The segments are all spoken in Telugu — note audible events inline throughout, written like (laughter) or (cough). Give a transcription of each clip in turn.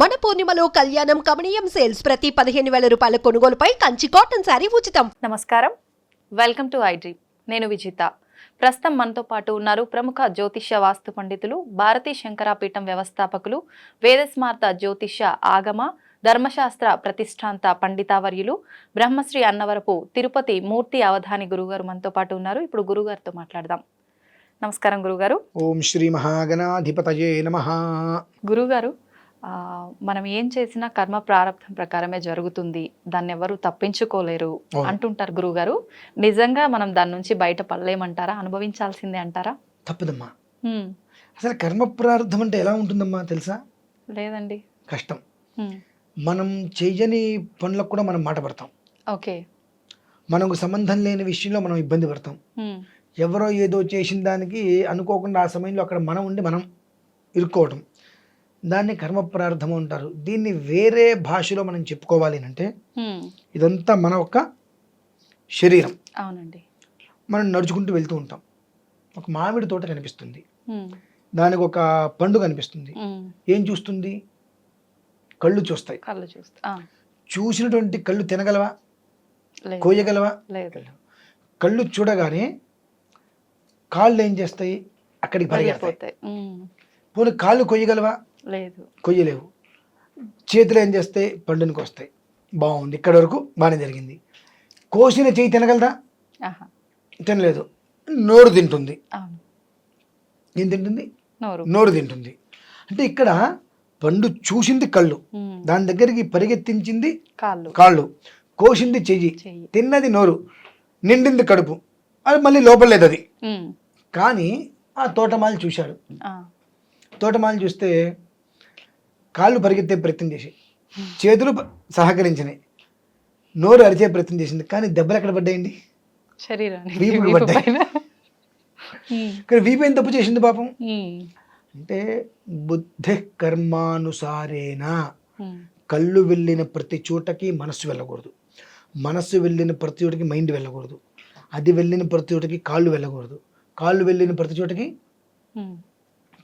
మన పూర్ణిమలో కళ్యాణం కమనీయం సేల్స్ ప్రతి పదిహేను వేల రూపాయల కొనుగోలుపై కంచి కాటన్ శారీ ఉచితం. నమస్కారం. వెల్కమ్ టు ఐడ్రీ నేను విజిత. ప్రస్తుతం మనతో పాటు ఉన్నారు ప్రముఖ జ్యోతిష్య వాస్తు పండితులు భారతీ శంకరాపీఠం వ్యవస్థాపకులు వేదస్మార్త జ్యోతిష్య ఆగమ ధర్మశాస్త్ర ప్రతిష్టాంత పండితావర్యులు బ్రహ్మశ్రీ అన్నవరపు తిరుపతి మూర్తి అవధాని గురుగారు మనతో పాటు ఉన్నారు. ఇప్పుడు గురుగారితో మాట్లాడదాం. నమస్కారం గురుగారు. ఓం శ్రీ మహాగణాధిపతయే నమ. గురుగారు మనం ఏం చేసినా కర్మ ప్రారంభం ప్రకారమే జరుగుతుంది. దాన్ని ఎవరు తప్పించుకోలేరు. అంటుంటారు గురుగారు. నిజంగా మనం దాని నుంచి బయట పడలేమంటారా అనుభవించాల్సిందే అంటారా? తప్పదమ్మా. అసలు కర్మ ప్రారంధం అంటే ఎలా ఉంటుందమ్మా తెలుసా? లేదండి. కష్టం. మనం చెయ్యని పనులకు కూడా మనం మాట పడతాం. ఓకే. మనకు సంబంధం లేని విషయంలో మనం ఇబ్బంది పడతాం. ఎవరో ఏదో చేసిన దానికి అనుకోకుండా ఆ సమయంలో అక్కడ మనం ఉండి మనం ఇరుక్కోవడం దాన్ని కర్మ ప్రారంధం అంటారు. దీన్ని వేరే భాషలో మనం చెప్పుకోవాలి అంటే ఇదంతా మన ఒక శరీరం. అవునండి. మనం నడుచుకుంటూ వెళ్తూ ఉంటాం. ఒక మామిడి తోట కనిపిస్తుంది. దానికి ఒక పండు కనిపిస్తుంది. ఏం చూస్తుంది? కళ్ళు చూస్తాయి. కళ్ళు చూస్తే ఆ, చూసినటువంటి కళ్ళు తినగలవా? కోయగలవా? కళ్ళు చూడగానే కాళ్ళు ఏం చేస్తాయి? అక్కడికి హ్మ్, పోనీ కాళ్ళు కొయ్యగలవా? లేదు. కొయ్యలేవు. చేతులు ఏం చేస్తాయి? పండునికి వస్తాయి బాగుంది. ఇక్కడ వరకు బాగానే జరిగింది. కోసిన చేయి తినగలదా? తినలేదు. నోరు తింటుంది. ఏం తింటుంది? నోరు. తింటుంది. అంటే ఇక్కడ పండు చూసింది కళ్ళు. దాని దగ్గరికి పరిగెత్తించింది కాళ్ళు. కాళ్ళు. కోసింది చెయ్యి. తిన్నది నోరు. నిండింది కడుపు. అది మళ్ళీ లోపల లేదు అది. కానీ ఆ తోటమాలి చూశాడు. తోటమాలి చూస్తే కాళ్ళు పరిగెత్తే ప్రయత్నం చేసి చేతులు సహకరించినాయి. నోరు అరిచే ప్రయత్నం చేసింది. కానీ దెబ్బలు ఎక్కడ పడ్డాయండి? వీపుకి వీపు పడ్డాయి. కానీ వీపు ఏం (laughs) తప్పు చేసింది పాపం. అంటే బుద్ధి కర్మానుసారేణ హ్మ్, కళ్ళు వెళ్ళిన ప్రతి చోటకి మనస్సు వెళ్ళకూడదు. మనస్సు వెళ్ళిన ప్రతి చోటకి మైండ్ వెళ్ళకూడదు. అది వెళ్ళిన ప్రతి చోటకి కాళ్ళు వెళ్ళకూడదు. కాళ్ళు వెళ్ళిన ప్రతి చోటకి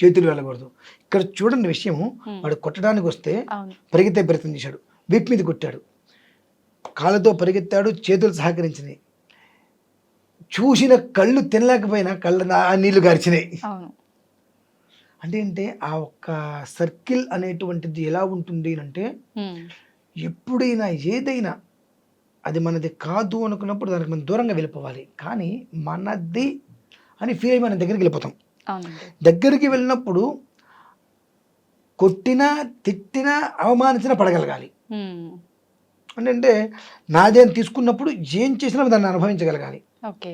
చేతులు వెళ్ళకూడదు. ఇక్కడ చూడండి విషయం. వాడు కొట్టడానికి వస్తే పరిగెత్తే ప్రయత్నం చేశాడు. వీపు మీద కొట్టాడు. కాళ్ళతో పరిగెత్తాడు చేతులు సహకరించినాయి. చూసిన కళ్ళు తినలేకపోయినా కళ్ళ నీళ్ళు గార్చినాయి. అంటే ఏంటి ఆ ఒక్క సర్కిల్ అనేటువంటిది ఎలా ఉంటుంది అంటే ఎప్పుడైనా ఏదైనా అది మనది కాదు అనుకున్నప్పుడు దానికి మనం దూరంగా వెళ్ళిపోవాలి. కానీ మనది అని ఫీల్ అయ్యి మన దగ్గరికి వెళ్ళిపోతాం. దగ్గరికి వెళ్ళినప్పుడు కొట్టినా తిట్టినా అవమానించినా పడగలగాలి. అంటే నాదే తీసుకున్నప్పుడు ఏం చేసినా దాన్ని అనుభవించగలగాలి. ఓకే.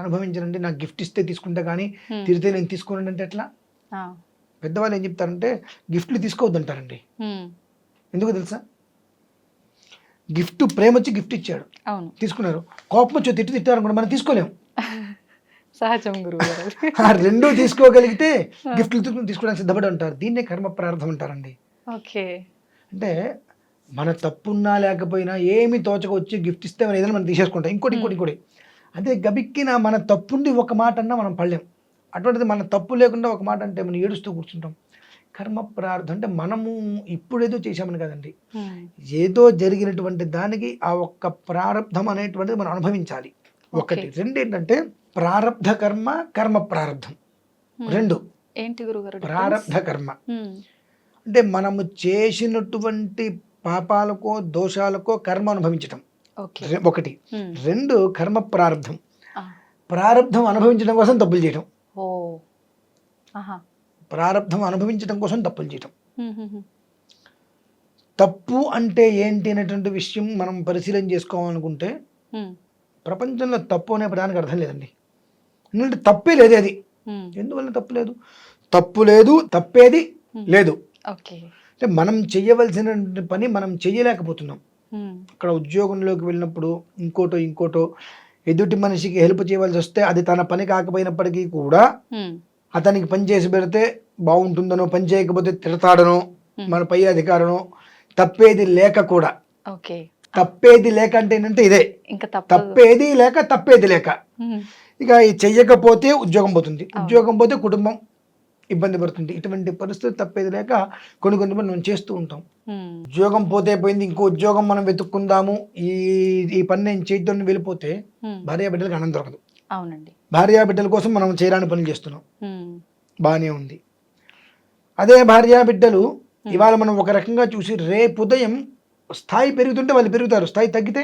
అనుభవించాలంటే నాకు గిఫ్ట్ ఇస్తే తీసుకుంటా కానీ హ్మ్, తిరిగితే నేను తీసుకోనండి అంటే ఎట్లా? పెద్దవాళ్ళు ఏం చెప్తారంటే గిఫ్ట్లు తీసుకోవద్దంటారండి హ్మ్, ఎందుకు తెలుసా? గిఫ్ట్ ప్రేమ వచ్చి గిఫ్ట్ ఇచ్చాడు. తీసుకున్నారు. కోపం వచ్చి తిట్టి తిట్టారు మనం తీసుకోలేము (laughs) సహజం గురువు గారు. ఆ రెండు తీసుకోగలిగితే గిఫ్ట్లు తీసుకోవడానికి సిద్ధపడి ఉంటారు. దీన్నే కర్మ ప్రారంభం అంటారండి. ఓకే. అంటే మన తప్పున్నా లేకపోయినా ఏమి తోచక వచ్చి గిఫ్ట్ ఇస్తే మనం ఏదైనా మనం తీసేసుకుంటాం. ఇంకోటి ఇంకోటి ఇంకోటి. అదే గబిక్కిన మన తప్పుండి ఒక మాట అన్నా మనం పడలేం. అటువంటిది మన తప్పు లేకుండా ఒక మాట అంటే మనం ఏడుస్తూ కూర్చుంటాం. కర్మ ప్రార్థం అంటే మనము ఇప్పుడేదో చేశామని కదండి. ఏదో జరిగినటువంటి దానికి ఆ ఒక్క ప్రారంధం అనేటువంటిది మనం అనుభవించాలి. ఒకటి. రెండు ఏంటంటే ప్రారబ్ధ కర్మ కర్మ ప్రారంధం. రెండు. ఏంటి గురుగారు? ప్రారబ్ధ కర్మ అంటే మనము చేసినటువంటి పాపాలకో దోషాలకో కర్మ అనుభవించటం. ఒకటి. రెండు కర్మ ప్రారంధం ప్రారంధం అనుభవించడం కోసం తప్పులు చేయటం. ప్రారంధం అనుభవించడం కోసం తప్పులు చేయటం. తప్పు అంటే ఏంటి అనేటువంటి విషయం మనం పరిశీలన చేసుకోవాలనుకుంటే ప్రపంచంలో తప్పు అనే పదానికి అర్థం లేదండి. ఎందుకంటే తప్పే లేదు అది. ఎందువల్ల తప్పు లేదు? తప్పు లేదు తప్పేది లేదు. అంటే మనం చెయ్యవలసిన పని మనం చెయ్యలేకపోతున్నాం. హ్మ్, అక్కడ ఉద్యోగంలోకి వెళ్ళినప్పుడు ఇంకోటో ఇంకోటో ఎదుటి మనిషికి హెల్ప్ చేయవలసి వస్తే అది తన పని కాకపోయినప్పటికీ కూడా అతనికి పని చేసి పెడితే బాగుంటుందనో పని చేయకపోతే తిడతాడనో మన పై అధికారనో తప్పేది లేక కూడా. ఓకే. తప్పేది లేక అంటే ఏంటంటే ఇదే. ఇంకా తప్పదు. లేక తప్పేది లేక. ఇక ఇది చెయ్యకపోతే ఉద్యోగం పోతుంది. ఉద్యోగం పోతే కుటుంబం ఇబ్బంది పడుతుంది. ఇటువంటి పరిస్థితి తప్పేది లేక కొన్ని కొన్ని మనం చేస్తూ ఉంటాం. ఉద్యోగం పోతే పోయింది ఇంకో ఉద్యోగం మనం వెతుక్కుందాము. ఈ ఈ పని నేను చేద్దామని వెళ్ళిపోతే భార్య బిడ్డలకు ఆనందం దొరకదు. అవునండి. భార్య బిడ్డల కోసం మనం చేయరాని పనులు చేస్తున్నాం. బాగానే ఉంది. అదే భార్య బిడ్డలు ఇవాళ మనం ఒక రకంగా చూసి రేపు ఉదయం స్థాయి పెరుగుతుంటే వాళ్ళు పెరుగుతారు. స్థాయి తగ్గితే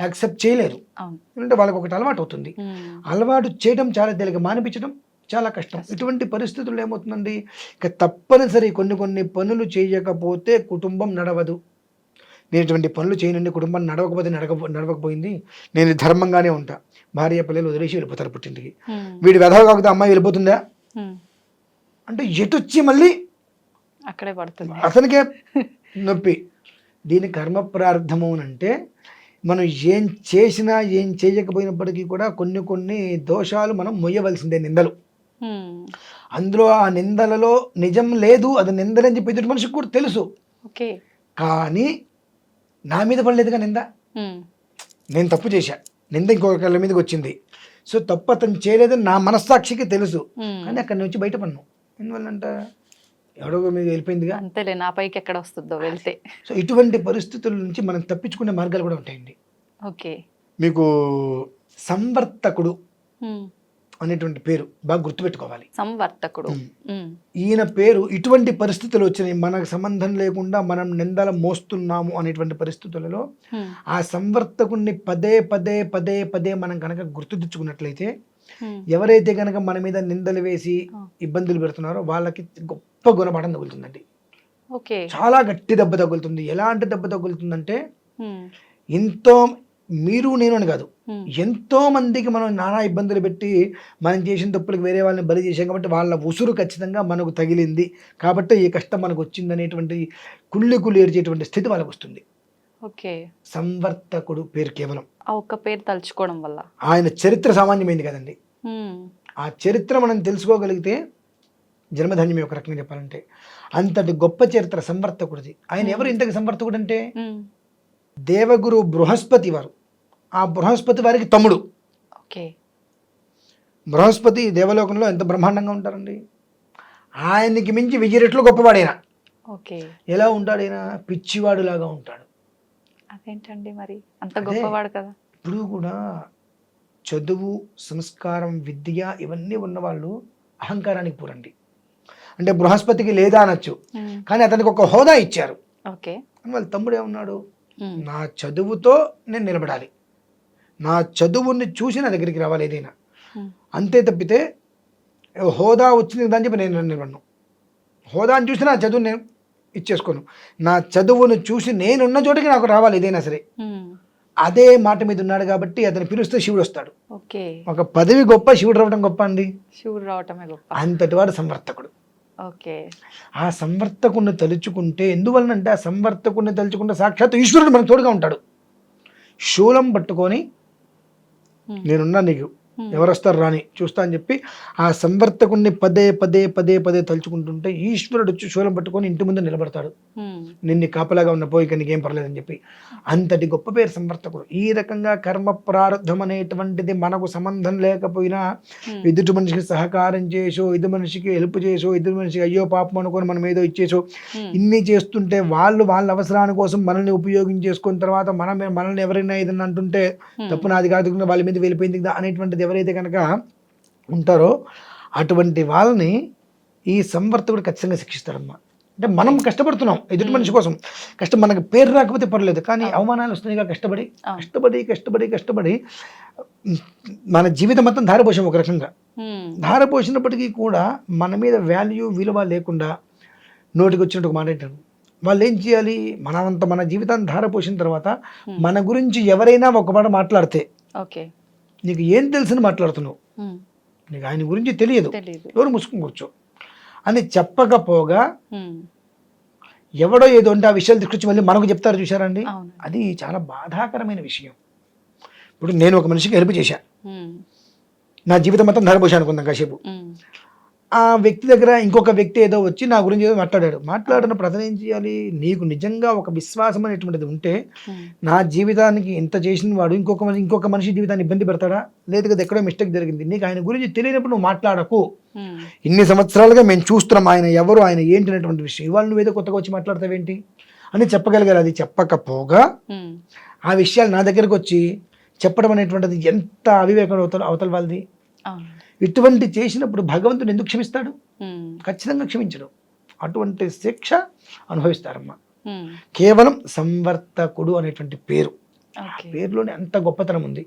యాక్సెప్ట్ చేయలేరు. ఎందుకంటే వాళ్ళకి ఒకటి అలవాటు అవుతుంది. అలవాటు చేయడం చాలా తేలిక మానిపించడం చాలా కష్టం. ఇటువంటి పరిస్థితుల్లో ఏమవుతుందండి? ఇక తప్పనిసరి కొన్ని కొన్ని పనులు చేయకపోతే కుటుంబం నడవదు. నేను ఇటువంటి పనులు చేయనండి కుటుంబం నడవకపోతే నడక నడవకపోయింది. నేను ధర్మంగానే ఉంటా. భార్య పిల్లలు వదిలేసి వెళ్ళిపోతారు పుట్టింటికి. వీడి వెధవ కాకపోతే అమ్మాయి వెళ్ళిపోతుందా? అంటే ఎటొచ్చి మళ్ళీ అక్కడే పడుతుంది. అతనికే నొప్పి. దీని కర్మ ప్రార్థము అని అంటే మనం ఏం చేసినా ఏం చేయకపోయినప్పటికీ కూడా కొన్ని కొన్ని దోషాలు మనం మొయ్యవలసిందే నిందలు. అందులో ఆ నిందలలో నిజం లేదు అది నిందలని చెప్పి ఎదుటి మనిషికి కూడా తెలుసు. కానీ నా మీద పడలేదుగా నింద? నేను తప్పు చేశా. నింద ఇంకొకళ్ళ మీదకి వచ్చింది. సో తప్పు అతను చేయలేదని నా మనస్సాక్షికి తెలుసు. కానీ అక్కడి నుంచి బయటపడినాం ఎందువల్లంట ఎవడో మీద వెళ్ళిపోయిందిగా. అంతేలే నా పైకి ఎక్కడ వస్తుందో వెళ్తే. సో ఇటువంటి పరిస్థితుల నుంచి మనం తప్పించుకునే మార్గాలు కూడా ఉంటాయండి. ఓకే. మీకు సంవర్తకుడు అనేటువంటి పేరు బాగా గుర్తుపెట్టుకోవాలి. సంవర్తకుడు. ఈయన పేరు ఇటువంటి పరిస్థితులు వచ్చినాయి మనకు సంబంధం లేకుండా మనం నిందల మోస్తున్నాము అనేటువంటి పరిస్థితులలో ఆ సంవర్తకుణ్ణి పదే పదే పదే పదే మనం కనుక గుర్తు తెచ్చుకున్నట్లయితే ఎవరైతే కనుక మన మీద నిందలు వేసి. ఇబ్బందులు పెడుతున్నారో వాళ్ళకి గొప్ప గుణపాఠం తగులుతుందండి. ఓకే. చాలా గట్టి దెబ్బ తగులుతుంది. ఎలాంటి దెబ్బ తగులుతుందంటే ఎంతో మీరు నేను అని కాదు. ఎంతో మందికి మనం నానా ఇబ్బందులు పెట్టి మనం చేసిన తప్పులకు వేరే వాళ్ళని బలి చేసాం కాబట్టి వాళ్ళ ఉసురు ఖచ్చితంగా మనకు తగిలింది. కాబట్టి ఈ కష్టం మనకు వచ్చింది అనేటువంటి కుళ్ళి కుళ్ళి ఏడ్చేటువంటి స్థితి వాళ్ళకు వస్తుంది. ఓకే. సంవర్తకుడు పేరు కేవలం. ఆ ఒక్క పేరు తలుచుకోవడం వల్ల. ఆయన చరిత్ర సామాన్యమైంది కదండి. ఆ చరిత్ర మనం తెలుసుకోగలిగితే జన్మధన్యమే ఒక రకంగా చెప్పాలంటే అంతటి గొప్ప చరిత్ర సంవర్తకుడిది. ఆయన ఎవరు ఇంతకి సంవర్తకుడు అంటే దేవగురు బృహస్పతి వారు. ఆ బృహస్పతి వారికి తమ్ముడు. ఓకే. బృహస్పతి దేవలోకంలో ఎంత బ్రహ్మాండంగా ఉంటారండి? ఆయనకి మించి వెయ్యి రెట్లు గొప్పవాడైనా. ఓకే. ఎలా ఉంటాడు ఆయన పిచ్చివాడు లాగా ఉంటాడు. అదేంటండి మరి? అంత. గొప్పవాడు కదా. ఇప్పుడు కూడా చదువు సంస్కారం విద్య ఇవన్నీ ఉన్నవాళ్ళు అహంకారానికి పూరండి. అంటే బృహస్పతికి లేదా అనొచ్చు. కానీ అతనికి ఒక హోదా ఇచ్చారు. ఓకే. అని వాళ్ళ తమ్ముడు ఏమన్నాడు? నా చదువుతో నేను నిలబడాలి. నా చదువుని చూసి నా దగ్గరికి రావాలి ఏదైనా. అంతే తప్పితే హోదా వచ్చింది దాని చెప్పి నేను నిలబడను. హోదాని చూసి నా చదువు నేను ఇచ్చేసుకోను. నా చదువును చూసి నేనున్న చోటికి నాకు రావాలి ఏదైనా సరే. అదే మాట మీద ఉన్నాడు కాబట్టి అతను పిలుస్తే శివుడు వస్తాడు. ఒక పదవి గొప్ప శివుడు రావడం గొప్ప అండి. శివుడు రావటమే గొప్ప. అంతటి వాడు సంవర్తకుడు. ఓకే. ఆ సంవర్తకుడిని తలుచుకుంటే ఎందువలనంటే ఆ సంవర్తకుడిని తలుచుకుంటే సాక్షాత్ ఈశ్వరుడు మనకు తోడుగా ఉంటాడు. శూలం పట్టుకొని నేనున్నా నీకు. ఎవరు వస్తారు రాని చూస్తా అని చెప్పి ఆ సంవర్తకుణ్ణి పదే పదే పదే పదే తలుచుకుంటుంటే ఈశ్వరుడు వచ్చి శూలం పట్టుకొని ఇంటి ముందు నిలబడతాడు. నిన్ను కాపలాగా ఉన్న పోయి ఇక నీకేం పర్లేదని చెప్పి. అంతటి గొప్ప పేరు సంవర్తకుడు. ఈ రకంగా కర్మ ప్రారంధం అనేటువంటిది మనకు సంబంధం లేకపోయినా ఎదుటి మనిషికి సహకారం చేసో ఎదుటి మనిషికి హెల్ప్ చేసో ఎదుటి మనిషికి అయ్యో పాపం అనుకొని మనం ఏదో ఇచ్చేసో ఇన్ని చేస్తుంటే వాళ్ళు వాళ్ళ అవసరాని కోసం మనల్ని ఉపయోగించేసుకున్న తర్వాత మనం మనల్ని ఎవరైనా ఏదైనా అంటుంటే తప్పు నాది కాదు వాళ్ళ మీద వెళ్ళిపోయింది అనేటువంటిది ఎవరైతే కనుక ఉంటారో అటువంటి వాళ్ళని ఈ సంవర్తకుడు ఖచ్చితంగా శిక్షిస్తాడమ్మా అంటే మనం కష్టపడుతున్నాం ఎదుటి మనిషి కోసం. కష్టం మనకి పేరు రాకపోతే పర్లేదు కానీ అవమానాలు వస్తున్నాయిగా కష్టపడి. కష్టపడి కష్టపడి కష్టపడి మన జీవితం మొత్తం ధారపోసాం ఒక రకంగా. ఉమ్, ధారపోసినప్పటికీ కూడా మన మీద వాల్యూ విలువ లేకుండా నోటికి వచ్చినట్టు ఒక మాట ఏంటారు వాళ్ళు ఏం చేయాలి? మనంత మన జీవితాన్ని ధారపోసిన తర్వాత Hmm. మన గురించి ఎవరైనా ఒక మాట మాట్లాడితే ఓకే. నీకు ఏం తెలుసని మాట్లాడుతున్నావు? నీకు ఆయన గురించి తెలియదు. ఎవరు ముసుకుని కూర్చో. అని చెప్పకపోగా ఎవడో ఏదో అంటే ఆ విషయాలు తీసుకొచ్చి మళ్ళీ మనకు చెప్తారు చూసారండి అది చాలా బాధాకరమైన విషయం. ఇప్పుడు నేను ఒక మనిషికి హెల్ప్ చేశా. ఉమ్, నా జీవితం మొత్తం ధారపోసా అనుకుందాం కాసేపు. ఆ వ్యక్తి దగ్గర ఇంకొక వ్యక్తి ఏదో వచ్చి నా గురించి ఏదో మాట్లాడాడు. మాట్లాడినప్పుడు అతను ఏం చేయాలి? నీకు నిజంగా ఒక విశ్వాసం అనేటువంటిది ఉంటే నా జీవితానికి ఇంత చేసిన వాడు ఇంకొక మనిషి ఇంకొక మనిషి జీవితాన్ని ఇబ్బంది పెడతాడా? లేదు కదా ఎక్కడో మిస్టేక్ జరిగింది. నీకు ఆయన గురించి తెలియనప్పుడు నువ్వు మాట్లాడకు. ఇన్ని సంవత్సరాలుగా మేము చూస్తున్నాం ఆయన ఎవరు ఆయన ఏంటి అనేటువంటి విషయం. ఇవాళ నువ్వేదో కొత్తగా వచ్చి మాట్లాడతావేంటి? అని చెప్పగలిగారు. అది చెప్పకపోగా ఆ విషయాలు నా దగ్గరకు వచ్చి చెప్పడం అనేటువంటిది ఎంత అవివేకం అవతల అవతల వాళ్ళది? ఇటువంటి చేసినప్పుడు భగవంతుడు ఎందుకు క్షమిస్తాడు? ఖచ్చితంగా క్షమించడు. అటువంటి శిక్ష అనుభవిస్తారమ్మా. కేవలం సంవర్తకుడు అనేటువంటి పేరు. ఆ పేరులోనే అంత గొప్పతనం ఉంది.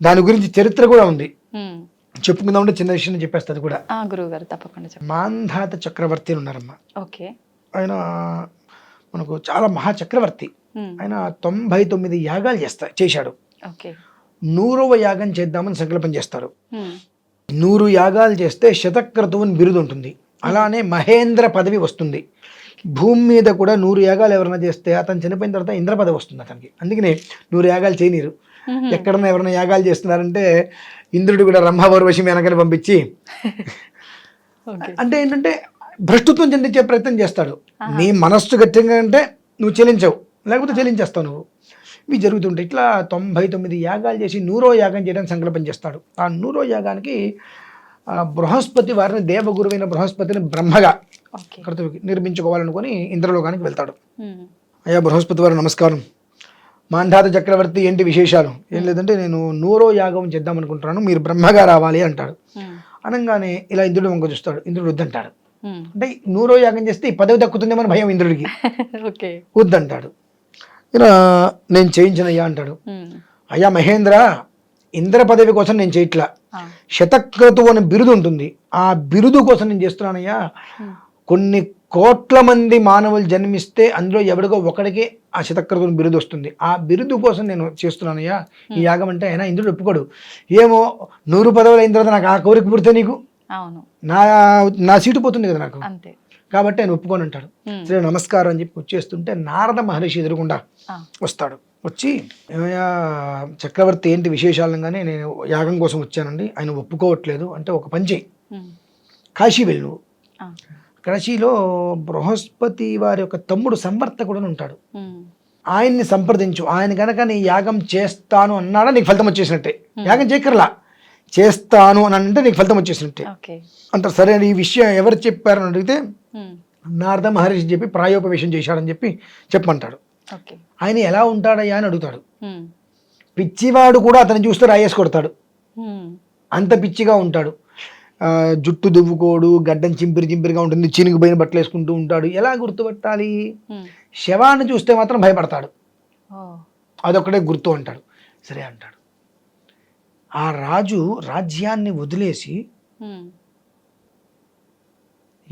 దాని గురించి చరిత్ర కూడా ఉంది. ఉమ్, చెప్పుకుందామంటే చిన్న విషయం చెప్పేస్తుంది కూడా. ఆ గురువు గారు తప్పకుండా మాంధాత చక్రవర్తి అని ఉన్నారమ్మా. ఓకే. ఆయన మనకు చాలా మహా చక్రవర్తి ఆయన తొంభై తొమ్మిది యాగాలు చేస్తా చేశాడు. నూరవ యాగం చేద్దామని సంకల్పం చేస్తాడు ఉమ్, నూరు యాగాలు చేస్తే శతక్రతువు అని బిరుదు ఉంటుంది. అలానే మహేంద్ర పదవి వస్తుంది. భూమి మీద కూడా నూరు యాగాలు ఎవరైనా చేస్తే అతను చనిపోయిన తర్వాత ఇంద్ర పదవి వస్తుంది అతనికి. అందుకనే నూరు యాగాలు చేయనీరు. ఎక్కడన్నా ఎవరైనా యాగాలు చేస్తున్నారంటే ఇంద్రుడు కూడా రంభావర్వశి వెనకని పంపించి (laughs) అంటే ఏంటంటే భ్రష్టుత్వం చెందించే ప్రయత్నం చేస్తాడు. నీ మనస్సు గట్టిగా అంటే నువ్వు చెల్లించవు లేకపోతే చెల్లించేస్తావు నువ్వు. ఇవి జరుగుతుంటాయి. ఇట్లా తొంభై తొమ్మిది యాగాలు చేసి నూరో యాగం చేయడానికి సంకల్పం చేస్తాడు. ఆ నూరో యాగానికి బృహస్పతి వారిని దేవగురువైన బృహస్పతిని బ్రహ్మగా ఓకే. కర్తవ్య నిర్మించుకోవాలనుకొని ఇంద్రలోకానికి వెళ్తాడు. అయ్యా బృహస్పతి వారు నమస్కారం. మాంధాత చక్రవర్తి ఏంటి విశేషాలు? ఏం లేదంటే నేను నూరో యాగం చేద్దాం అనుకుంటున్నాను మీరు బ్రహ్మగా రావాలి అంటాడు. అనగానే ఇలా ఇంద్రుడు వంక చూస్తాడు. ఇంద్రుడు వద్దంటాడు. అంటే నూరో యాగం చేస్తే ఈ పదవి దక్కుతుందేమని భయం ఇంద్రుడికి. (laughs) వద్దంటాడు. ఇలా నేను చేయించనయ్యా అంటాడు. ఉమ్, అయ్యా మహేంద్ర ఇంద్ర పదవి కోసం నేను చేయట్లా. శతక్రతు అనే బిరుదు ఉంటుంది. ఆ బిరుదు కోసం నేను చేస్తున్నానయ్యా. కొన్ని కోట్ల మంది మానవులు జన్మిస్తే అందులో ఎవరికో ఒకడికే ఆ శతక్రతుని బిరుదు వస్తుంది. ఆ బిరుదు కోసం నేను చేస్తున్నానయ్యా. ఈ యాగం అంటే అయినా ఇంద్రుడు ఒప్పుకోడు. ఏమో నూరు పదవులు అయిన తర్వాత నాకు ఆ కోరిక పుడితే నీకు? నా నా సీటు పోతుంది కదా నాకు? అంతే. కాబట్టి ఆయన ఒప్పుకొని అంటాడు ఉమ్, సరే నమస్కారం అని చెప్పి వచ్చేస్తుంటే నారద మహర్షి ఎదురుకుండా వస్తాడు. వచ్చి ఏమయ్యా చక్రవర్తి ఏంటి విశేషాలంగానే నేను యాగం కోసం వచ్చానండి. ఆయన ఒప్పుకోవట్లేదు అంటే ఒక పని చేయి. ఉమ్, కాశీ వెళ్ళు. నువ్వు కాశీలో బృహస్పతి వారి యొక్క తమ్ముడు సంవర్తకుడు ఉంటాడు. ఆయన్ని సంప్రదించు. ఆయన కనుక నీ యాగం చేస్తాను అన్నాడా నీకు ఫలితం వచ్చేసినట్టే. యాగం చేయకర్లా చేస్తాను అని అంటే నీకు ఫలితం వచ్చేసినట్టే. అంటారు సరే ఈ విషయం ఎవరు చెప్పారని అడిగితే నారద మహర్షి చెప్పి ప్రాయోపవేశం చేశాడని చెప్పి చెప్పమంటాడు. ఆయన ఎలా ఉంటాడయ్యా అని అడుగుతాడు. పిచ్చివాడు కూడా అతను చూస్తే రాయేసి కొడతాడు. అంత పిచ్చిగా ఉంటాడు. జుట్టు దువ్వుకోడు గడ్డం చింపిరి చింపిరిగా ఉంటుంది చినిగిపోయిన బట్టలు వేసుకుంటూ ఉంటాడు. ఎలా గుర్తుపట్టాలి? శవాన్ని చూస్తే మాత్రం భయపడతాడు. అదొక్కడే గుర్తు అంటాడు. సరే అంటాడు. ఆ రాజు రాజ్యాన్ని వదిలేసి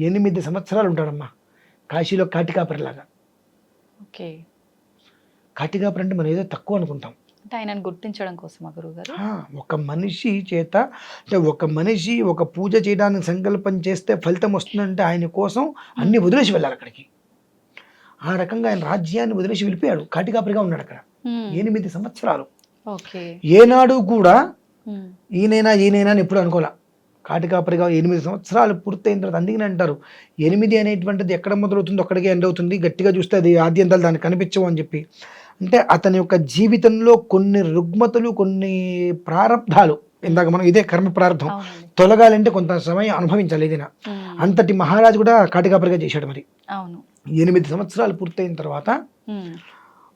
ఎనిమిది సంవత్సరాలు ఉంటాడమ్మా కాశీలో కాటికాపరిలాగా. ఓకే. కాటికాపరి అంటే మనం ఏదో తక్కువ అనుకుంటాం. అంటే ఆయనను గుర్తించడం కోసమా గురువు గారు ఆ, ఒక మనిషి చేత అంటే ఒక మనిషి ఒక పూజ చేయడానికి సంకల్పం చేస్తే ఫలితం వస్తుందంటే ఆయన కోసం అన్ని వదిలేసి వెళ్ళాలి అక్కడికి. ఆ రకంగా ఆయన రాజ్యాన్ని వదిలేసి వెళ్ళిపోయాడు. కాటికాపరిగా ఉన్నాడు అక్కడ. ఎనిమిది సంవత్సరాలు. ఏనాడు కూడా ఈయనైనా ఈయనైనా అని ఎప్పుడు అనుకోలే. కాటికాపరిగా ఎనిమిది సంవత్సరాలు పూర్తయిన తర్వాత అందుకని అంటారు. ఎనిమిది అనేటువంటిది ఎక్కడ మొదలవుతుందో అక్కడికే ఎండ్ అవుతుంది. గట్టిగా చూస్తే అది ఆద్యంతాలు దానికి కనిపించవు అని చెప్పి. అంటే అతని యొక్క జీవితంలో కొన్ని రుగ్మతలు కొన్ని ప్రారంధాలు ఇందాక మనం ఇదే కర్మ ప్రారంభం తొలగాలంటే కొంత సమయం అనుభవించాలి ఏదైనా. అంతటి మహారాజు కూడా కాటికాపరిగా చేశాడు మరి. అవును. ఎనిమిది సంవత్సరాలు పూర్తయిన తర్వాత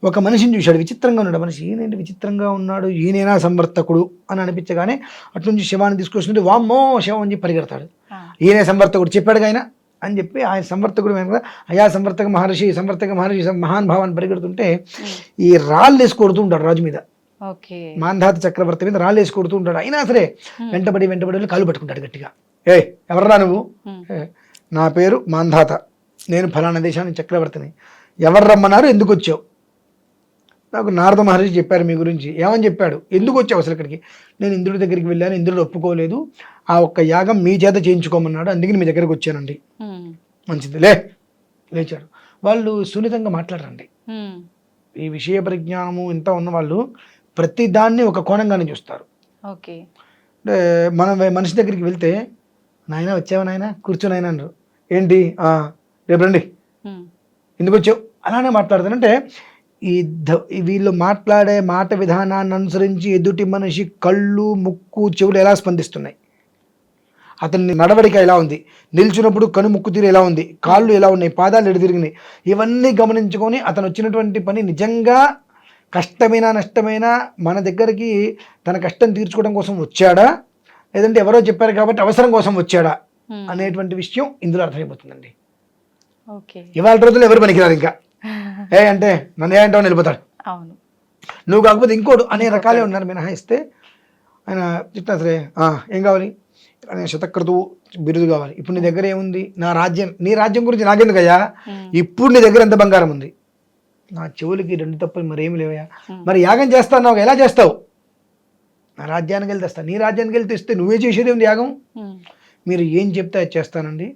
ఒక మనిషిని చూశాడు విచిత్రంగా ఉన్నాడు. మనిషి ఈయనేంటి? విచిత్రంగా ఉన్నాడు. ఈయనేనా సంవర్తకుడు? అని అనిపించగానే అటు నుంచి శవాన్ని తీసుకొస్తుంటే వామ్మో శవం అని చెప్పి పరిగెడతాడు. ఈయనే సంవర్తకుడు చెప్పాడు ఆయన అని చెప్పి ఆయన సంవర్తకుడు వెనక అయా సంవర్తక మహర్షి సంవర్తక మహర్షి సం- మహాన్ భావాన్ని పరిగెడుతుంటే ఈ రాళ్ళు వేసి కొడుతూ ఉంటాడు రాజు మీద. ఓకే. మాంధాత చక్రవర్తి మీద రాళ్ళు వేసి కొడుతూ ఉంటాడు. అయినా సరే. వెంటబడి వెంటబడి కాలు పట్టుకుంటాడు గట్టిగా. ఏ ఎవర్రా నువ్వు? ఉమ్, "ఏ, నా పేరు మాంధాత. నేను ఫలానా దేశానికి చక్రవర్తిని. ఎవరు రమ్మన్నారు ఎందుకు వచ్చావు? నాకు నారద మహర్షి చెప్పారు మీ గురించి. ఏమని చెప్పాడు? ఎందుకు వచ్చావు అసలు ఇక్కడికి? నేను ఇంద్రుడి దగ్గరికి వెళ్ళాను ఇంద్రుడు ఒప్పుకోలేదు. ఆ ఒక్క యాగం మీ చేత చేయించుకోమన్నాడు అందుకని మీ దగ్గరికి వచ్చానండి. మంచిది. లే! లేచాడు. వాళ్ళు సున్నితంగా మాట్లాడరండి. ఈ విషయ పరిజ్ఞానము ఇంత ఉన్న వాళ్ళు ప్రతి దాన్ని ఒక కోణంగానే చూస్తారు. ఓకే. అంటే మనం మనిషి దగ్గరికి వెళ్తే నాయన వచ్చావా నాయన? కూర్చో నాయన అన్నారు ఏంటి? "ఆ, రేపు రండి. ఎందుకు వచ్చావు? అలానే మాట్లాడతానంటే ఈ ధ- ఈ వీళ్ళు మాట్లాడే మాట విధానాన్ని అనుసరించి ఎదుటి మనిషి కళ్ళు ముక్కు చెవులు ఎలా స్పందిస్తున్నాయి? అతని నడవడిక ఎలా ఉంది? నిల్చున్నప్పుడు కను ముక్కు తీరు ఎలా ఉంది? కాళ్ళు ఎలా ఉన్నాయి? పాదాలు ఎడు తిరిగినాయి? ఇవన్నీ గమనించుకొని అతను వచ్చినటువంటి పని నిజంగా కష్టమైన నష్టమైన మన దగ్గరికి తన కష్టం తీర్చుకోవడం కోసం వచ్చాడా? లేదంటే ఎవరో చెప్పారు కాబట్టి అవసరం కోసం వచ్చాడా. అనేటువంటి విషయం ఇందులో అర్థమైపోతుందండి. ఓకే. ఇవాళ రోజుల్లో ఎవరు పనికిరారు ఇంకా? ఏ అంటే నన్ను ఏ అంటావు వెళ్ళిపోతాడు. అవును. నువ్వు కాకపోతే ఇంకోడు అనే రకాలే ఉన్నారు మినహాయిస్తే ఆయన చెప్తా సరే "ఆ, ఏం కావాలి? నేను శతక్రతువు బిరుదు కావాలి. ఇప్పుడు నీ దగ్గర ఏముంది? నా రాజ్యం నీ రాజ్యం గురించి నాకెందుకయ్యా. ఇప్పుడు నీ దగ్గర ఎంత బంగారం ఉంది? నా చెవులకి రెండు తప్పలు మరేమి లేవయ్యా. మరి యాగం చేస్తావు ఎలా చేస్తావు? నా రాజ్యానికి వెళ్తే తెస్తా నీ రాజ్యానికి వెళ్తే ఇస్తే నువ్వే చేసేది ఉంది యాగం? మీరు ఏం చెప్తే అది చేస్తానండి.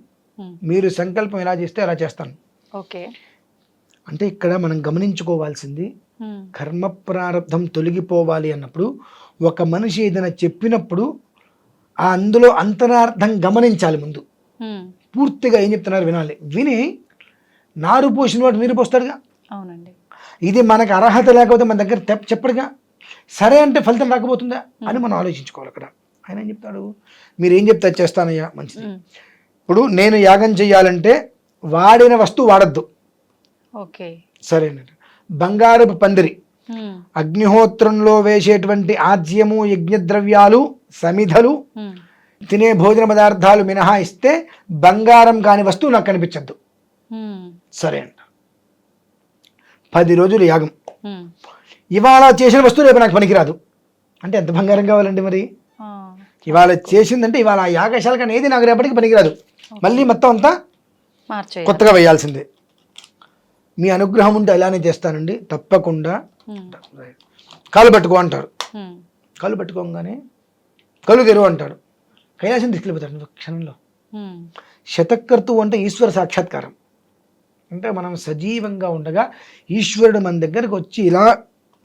మీరు సంకల్పం ఎలా చేస్తే అలా చేస్తాను. ఓకే. అంటే ఇక్కడ మనం గమనించుకోవాల్సింది కర్మ ప్రారంధం తొలగిపోవాలి అన్నప్పుడు ఒక మనిషి ఏదైనా చెప్పినప్పుడు ఆ అందులో అంతరార్థం గమనించాలి ముందు. పూర్తిగా ఏం చెప్తున్నారు వినాలి. విని నారు పోసిన వాడు నీరు పోస్తాడుగా? అవునండి. ఇది మనకు అర్హత లేకపోతే మన దగ్గర తెప్- చెప్పడుగా? సరే అంటే ఫలితం రాకపోతుందా? అని మనం ఆలోచించుకోవాలి అక్కడ. ఆయన ఏం చెప్తాడు? మీరు ఏం చెప్తే అది చేస్తానయ్యా మంచిది. ఇప్పుడు నేను యాగం చేయాలంటే వాడిన వస్తువు వాడద్దు. సరేనండి. బంగారపు పందిరి. అగ్నిహోత్రంలో వేసేటువంటి ఆజ్యము యజ్ఞద్రవ్యాలు సమిధలు తినే భోజన పదార్థాలు మినహాయిస్తే బంగారం కాని వస్తువు నాకు కనిపించద్దు. సరే అంట పది రోజులు యాగం. ఇవాళ చేసిన వస్తువు రేపు నాకు పనికిరాదు. అంటే ఎంత బంగారం కావాలండి మరి? ఇవాళ చేసిందంటే ఇవాళ ఆ యాగశాల కానీ ఏది నాకు రేపటికి పనికిరాదు. మళ్ళీ మొత్తం అంతా కొత్తగా వేయాల్సిందే. మీ అనుగ్రహం ఉంటే అలానే చేస్తానండి. తప్పకుండా. కాలు పట్టుకో అంటారు. కళ్ళు పట్టుకోగానే కళ్ళు తెరువు అంటాడు కైలాసం తీసుకెళ్ళిపోతాడు క్షణంలో. ఉమ్, శతకర్తు అంటే ఈశ్వర సాక్షాత్కారం. అంటే మనం సజీవంగా ఉండగా ఈశ్వరుడు మన దగ్గరకు వచ్చి ఇలా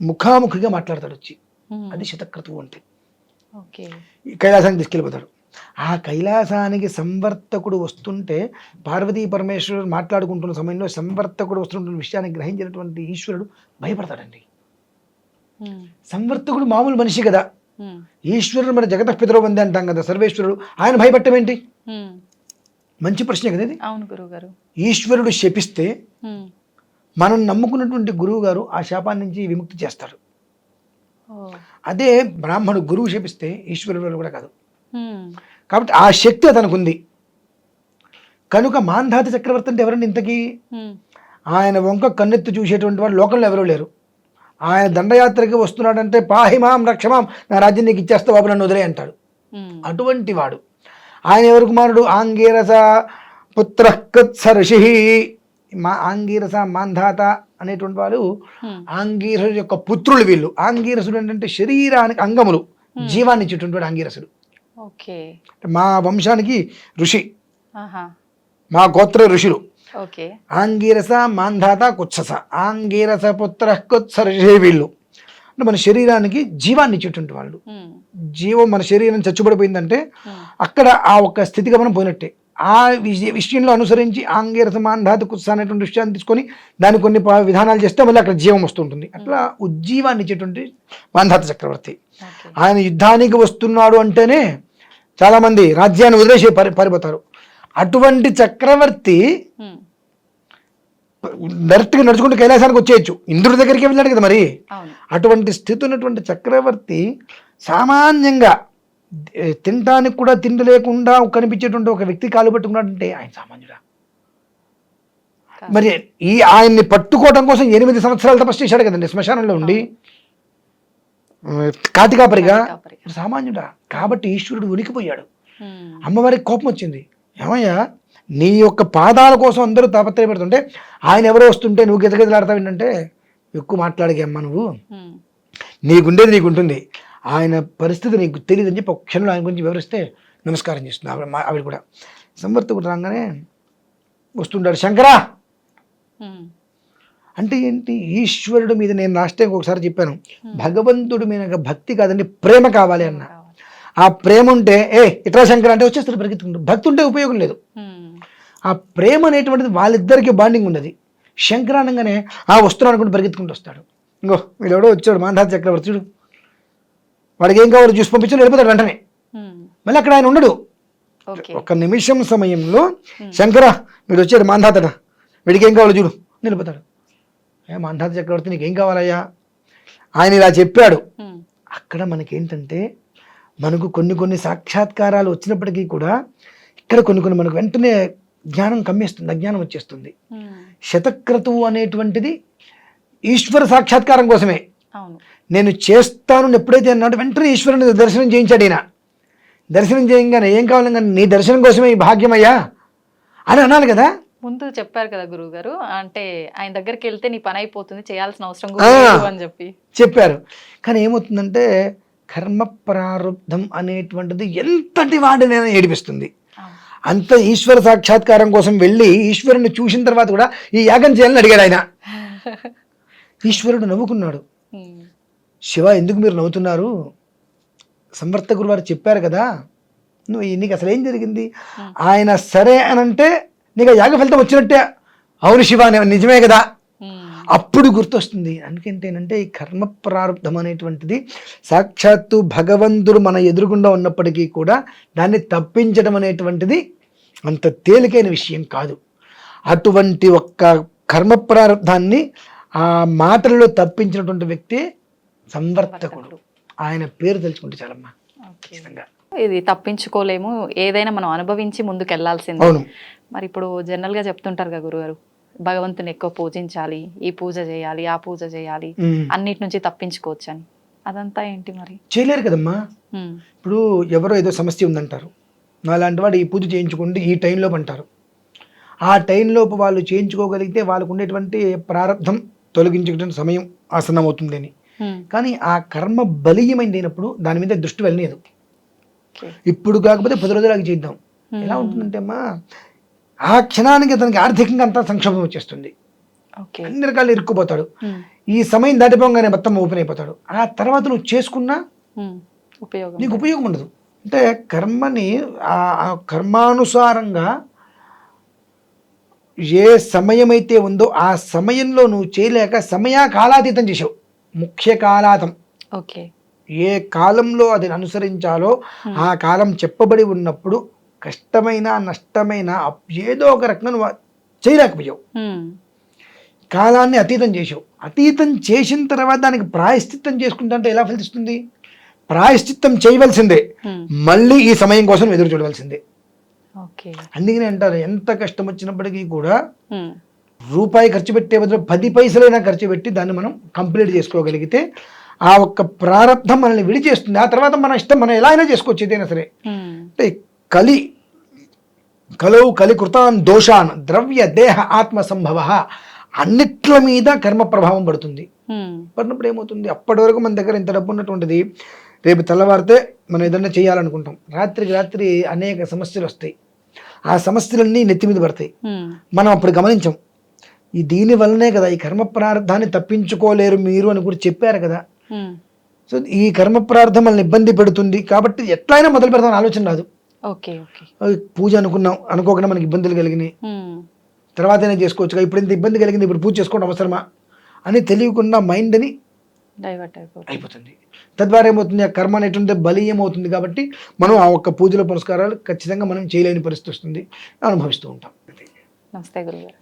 ముఖాముఖిగా మాట్లాడతాడు వచ్చి. అది శతకర్తువు అంటే. కైలాసానికి తీసుకెళ్ళిపోతాడు. ఆ కైలాసానికి సంవర్తకుడు వస్తుంటే పార్వతీ పరమేశ్వరుడు మాట్లాడుకుంటున్న సమయంలో సంవర్తకుడు వస్తుంటున్న విషయాన్ని గ్రహించినటువంటి ఈశ్వరుడు భయపడతాడండి. సంవర్తకుడు మామూలు మనిషి కదా. ఈశ్వరుడు మన జగత పితరో వందే అంటాం కదా సర్వేశ్వరుడు. ఆయన భయపడటం ఏంటి? ఉమ్, మంచి ప్రశ్న కదా ఇది. అవును ఈశ్వరుడు శపిస్తే మనం నమ్ముకున్నటువంటి గురువు గారు ఆ శాపాన్ని నుంచి విముక్తి చేస్తాడు ఓ, అదే బ్రాహ్మణుడు గురువు శపిస్తే ఈశ్వరుడు కూడా కాదు. కాబట్టి ఆ శక్తి అతనికి ఉంది. కనుక మాంధాత చక్రవర్తి అంటే ఎవరండి ఇంతకీ? ఆయన వంక కన్నెత్తి చూసేటువంటి వాడు లోకంలో ఎవరూ లేరు. ఆయన దండయాత్రకి వస్తున్నాడంటే పాహిమాం రక్షమాం నా రాజ్యం నీకు ఇచ్చేస్తా బాబు నన్ను వదిలే అంటాడు. అటువంటి వాడు. ఆయన ఎవరు కుమారుడు? ఆంగీరస పుత్ర ఋషి మా ఆంగీరస మాంధాత అనేటువంటి వాడు ఉమ్, ఆంగీరసుడు యొక్క పుత్రులు వీళ్ళు. ఆంగీరసుడు ఏంటంటే శరీరానికి అంగములు. జీవాన్ని ఇచ్చేటువంటి వాడు ఆంగీరసుడు. ఓకే. మా వంశానికి ఋషి. మా గోత్ర ఋషులు. ఆంగీరస మాంధాత కుత్సస. ఆంగీరస పుత్ర కుత్స ఋషి వీళ్ళు. అంటే మన శరీరానికి జీవాన్ని ఇచ్చేటువంటి వాళ్ళు. జీవం మన శరీరం చచ్చుబడిపోయిందంటే అక్కడ ఆ ఒక్క స్థితిగమనం పోయినట్టే. ఆ విష- విషయంలో అనుసరించి ఆంగీరస మాంధాత కుత్స అనేటువంటి విషయాన్ని తీసుకొని దాని కొన్ని విధానాలు చేస్తే మళ్ళీ అక్కడ జీవం వస్తుంటుంది అట్లా ఉజ్జీవాన్ని ఇచ్చేటువంటి మాంధాత చక్రవర్తి. ఆయన యుద్ధానికి వస్తున్నాడు అంటేనే చాలామంది రాజ్యాన్ని వదిలేసి పారి పారిపోతారు. అటువంటి చక్రవర్తి డైరెక్ట్గా నడుచుకుంటూ కైలాసానికి వచ్చేయచ్చు. ఇంద్రుడి దగ్గరికి వెళ్ళాడు కదా మరి. అటువంటి స్థితి ఉన్నటువంటి చక్రవర్తి సామాన్యంగా తినడానికి కూడా తిండి లేకుండా కనిపించేటువంటి ఒక వ్యక్తి కాలు పట్టుకున్నాడంటే ఆయన సామాన్యుడా. మరి ఈ ఆయన్ని పట్టుకోవడం కోసం ఎనిమిది సంవత్సరాలు తపస్సు చేశాడు కదండి శ్మశానంలో ఉండి. ఆ, కాతికాపరిగా కాపరిగా. మరి సామాన్యుడా? కాబట్టి ఈశ్వరుడు ఉనికిపోయాడు. అమ్మవారికి కోపం వచ్చింది. ఏమయ్యా? నీ యొక్క పాదాల కోసం అందరూ తాపత్రయపడుతుంటే ఆయన ఎవరో వస్తుంటే నువ్వు గిజగిజలాడతావు ఏంటంటే ఎక్కువ మాట్లాడగే అమ్మ నువ్వు. నీకుండేది నీకుంటుంది. ఆయన పరిస్థితి నీకు తెలియదు అని చెప్పి ఒక క్షణంలో ఆయన గురించి వివరిస్తే నమస్కారం చేస్తుంది. ఆవిడ ఆవిడ కూడా. సంవర్తకుడు రాగానే వస్తుంటాడు శంకరా! అంటే ఏంటి? ఈశ్వరుడు మీద నేను లాస్ట్ టైం ఒకసారి చెప్పాను. భగవంతుడి మీద భక్తి కాదండి ప్రేమ కావాలి అన్న. ఆ ప్రేమ ఉంటే ఏ ఇట్రా శంకర అంటే వచ్చేస్తారు పరిగెత్తుకుంటారు భక్తి ఉంటే ఉపయోగం లేదు. ఉమ్, ఆ ప్రేమ అనేటువంటిది వాళ్ళిద్దరికి బాండింగ్ ఉన్నది. శంకర అనగానే ఆ వస్తున్నాడు అనుకుంటే పరిగెత్తుకుంటూ వస్తాడు. ఇంకో వీడెవడో వచ్చాడు మాంధాత చక్రవర్తి చూడు. వాడికి ఏం కావాలో చూసి పంపించాడు వెళ్ళిపోతాడు వెంటనే. ఉమ్, మళ్ళీ అక్కడ ఆయన ఉండడు. ఒక నిమిషం సమయంలో శంకర వీడు వచ్చాడు మాంధాతట వీడికి ఏం కావాలో చూడు నిలిపోతాడు ఏ మాంధాత చక్రవర్తి నీకు ఏం కావాలయ్యా? ఆయన ఇలా చెప్పాడు. అక్కడ మనకేంటంటే మనకు కొన్ని కొన్ని సాక్షాత్కారాలు వచ్చినప్పటికీ కూడా ఇక్కడ కొన్ని కొన్ని మనకు వెంటనే జ్ఞానం కమ్మేస్తుంది అజ్ఞానం వచ్చేస్తుంది. శతక్రతువు అనేటువంటిది ఈశ్వర సాక్షాత్కారం కోసమే. నేను చేస్తాను ఎప్పుడైతే అన్నాడు వెంటనే ఈశ్వరుని దర్శనం చేయించాడు ఈయన. దర్శనం చేయంగానే ఏం కావాలి కానీ నీ దర్శనం కోసమే ఈ భాగ్యమయ్యా? అని అనాలి కదా. ముందు చెప్పారు కదా గురువు గారు అంటే ఆయన దగ్గరికి వెళ్తే నీ పని అయిపోతుంది చేయాల్సిన అవసరం. కూడా లేదు అని చెప్పి. చెప్పారు. కానీ ఏమవుతుందంటే కర్మ ప్రారంధం అనేటువంటిది ఎంతటి వాడినైనా ఏడిపిస్తుంది. అంత ఈశ్వర సాక్షాత్కారం కోసం వెళ్ళి ఈశ్వరుని చూసిన తర్వాత కూడా ఈ యాగం చేయాలని అడిగాడు ఆయన. ఈశ్వరుడు నవ్వుకున్నాడు. శివ ఎందుకు మీరు నవ్వుతున్నారు? సంవర్తకులు వారు చెప్పారు కదా నువ్వు నీకు అసలు ఏం జరిగింది ఆయన సరే అని అంటే నీకు యాగ ఫలితం వచ్చినట్టే. అవును శివ నిజమే కదా? అప్పుడు గుర్తొస్తుంది. అందుకేంటంటే ఈ కర్మ ప్రారంధం అనేటువంటిది సాక్షాత్తు భగవంతుడు మన ఎదురుగుండా ఉన్నప్పటికీ కూడా దాన్ని తప్పించడం అనేటువంటిది అంత తేలికైన విషయం కాదు. అటువంటి ఒక్క కర్మ ప్రారంధాన్ని ఆ మాటలలో తప్పించినటువంటి వ్యక్తి సంవర్తకుడు. ఆయన పేరు తెలుసుకుంటే చాలమ్మా. ఖచ్చితంగా. ఇది తప్పించుకోలేము. ఏదైనా మనం అనుభవించి ముందుకు వెళ్ళాల్సిందే మరి ఇప్పుడు జనరల్గా చెప్తుంటారు కదా గురుగారు భగవంతుని ఎక్కువ పూజించాలి ఈ పూజ చేయాలి ఆ పూజ చేయాలి. అన్నిటి నుంచి తప్పించుకోవచ్చు అని అదంతా ఏంటి మరి? చేయలేరు కదమ్మా. ఇప్పుడు ఎవరో ఏదో సమస్య ఉందంటారు. అలాంటి వాడు ఈ పూజ చేయించుకోండి ఈ టైంలోపు అంటారు. ఆ టైంలోపు వాళ్ళు చేయించుకోగలిగితే వాళ్ళకు ఉండేటువంటి ప్రారంధం తొలగించుకునే సమయం ఆసనం అవుతుందని ఉమ్, కానీ ఆ కర్మ బలీయమైంది అయినప్పుడు దాని మీద దృష్టి వెళ్ళలేదు. ఇప్పుడు కాకపోతే పది రోజులకి చేద్దాం. ఉమ్, ఎలా ఉంటుందంటే అమ్మా ఆ క్షణానికి అతనికి ఆర్థికంగా అంతా సంక్షోభం వచ్చేస్తుంది. అన్ని రకాలు ఇరుక్కుపోతాడు. ఉమ్, ఈ సమయం దాటిపోగానే మొత్తం ఓపెన్ అయిపోతాడు. ఆ తర్వాత నువ్వు చేసుకున్నా ఉమ్, ఉపయోగం నీకు ఉపయోగం ఉండదు. అంటే కర్మని ఆ ఆ కర్మానుసారంగా ఏ సమయమైతే ఉందో ఆ సమయంలో నువ్వు చేయలేక సమయ కాలాతీతం చేసావు. ముఖ్య కాలాతం ఓకే ఏ కాలంలో అది అనుసరించాలో ఆ కాలం చెప్పబడి ఉన్నప్పుడు కష్టమైన నష్టమైన ఏదో ఒక రకంగా నువ్వు చేయలేకపోయావు. ఉమ్, కాలాన్ని అతీతం చేసావు అతీతం చేసిన తర్వాత దానికి ప్రాయశ్చిత్తం చేసుకుంటా అంటే ఎలా ఫలిస్తుంది? ప్రాయశ్చిత్తం చేయవలసిందే. ఉమ్, మళ్ళీ ఈ సమయం కోసం ఎదురు చూడవలసిందే. అందుకనే అంటారు ఎంత కష్టం వచ్చినప్పటికీ కూడా రూపాయి ఖర్చు పెట్టే బదులు పది పైసలైనా ఖర్చు పెట్టి దాన్ని మనం కంప్లీట్ చేసుకోగలిగితే ఆ ఒక్క ప్రారంధం మనల్ని విడిచేస్తుంది ఆ తర్వాత మన ఇష్టం మనం ఎలా అయినా చేసుకోవచ్చు ఏదైనా సరే. అంటే కలి కలవు కలి కృతాన్ దోషాన్ ద్రవ్య దేహ ఆత్మ సంభవ అన్నిట్ల మీద కర్మ ప్రభావం పడుతుంది. పడినప్పుడు ఏమవుతుంది? అప్పటి వరకు మన దగ్గర ఇంత డబ్బు ఉన్నటువంటిది రేపు తెల్లవారితే మనం ఏదన్నా చేయాలనుకుంటాం. రాత్రికి రాత్రి అనేక సమస్యలు వస్తాయి. ఆ సమస్యలన్నీ నెత్తి మీద పడతాయి. మనం అప్పుడు గమనించాం. ఈ దీని వల్లనే కదా ఈ కర్మ ప్రారంధాన్ని తప్పించుకోలేరు మీరు అని కూడా చెప్పారు కదా. సో ఈ కర్మ ప్రార్థం మనల్ని ఇబ్బంది పెడుతుంది. కాబట్టి ఎట్లయినా మొదలు పెడతాం ఆలోచన రాదు. పూజ అనుకున్నాం అనుకోకుండా మనకి ఇబ్బందులు కలిగినాయి. ఉమ్, తర్వాతనే చేసుకోవచ్చు ఇప్పుడు ఇంత ఇబ్బంది కలిగింది ఇప్పుడు పూజ చేసుకోవడం అవసరమా అని తెలియకుండా మైండ్ని డైవర్ట్ అయిపోతుంది. అయిపోతుంది. తద్వారా ఏమవుతుంది? ఆ కర్మ అనేటువంటి బలీయం అవుతుంది కాబట్టి మనం ఆ ఒక్క పూజల పురస్కారాలు ఖచ్చితంగా మనం చేయలేని పరిస్థితి వస్తుంది. అనుభవిస్తూ ఉంటాం. నమస్తే గురుగారు.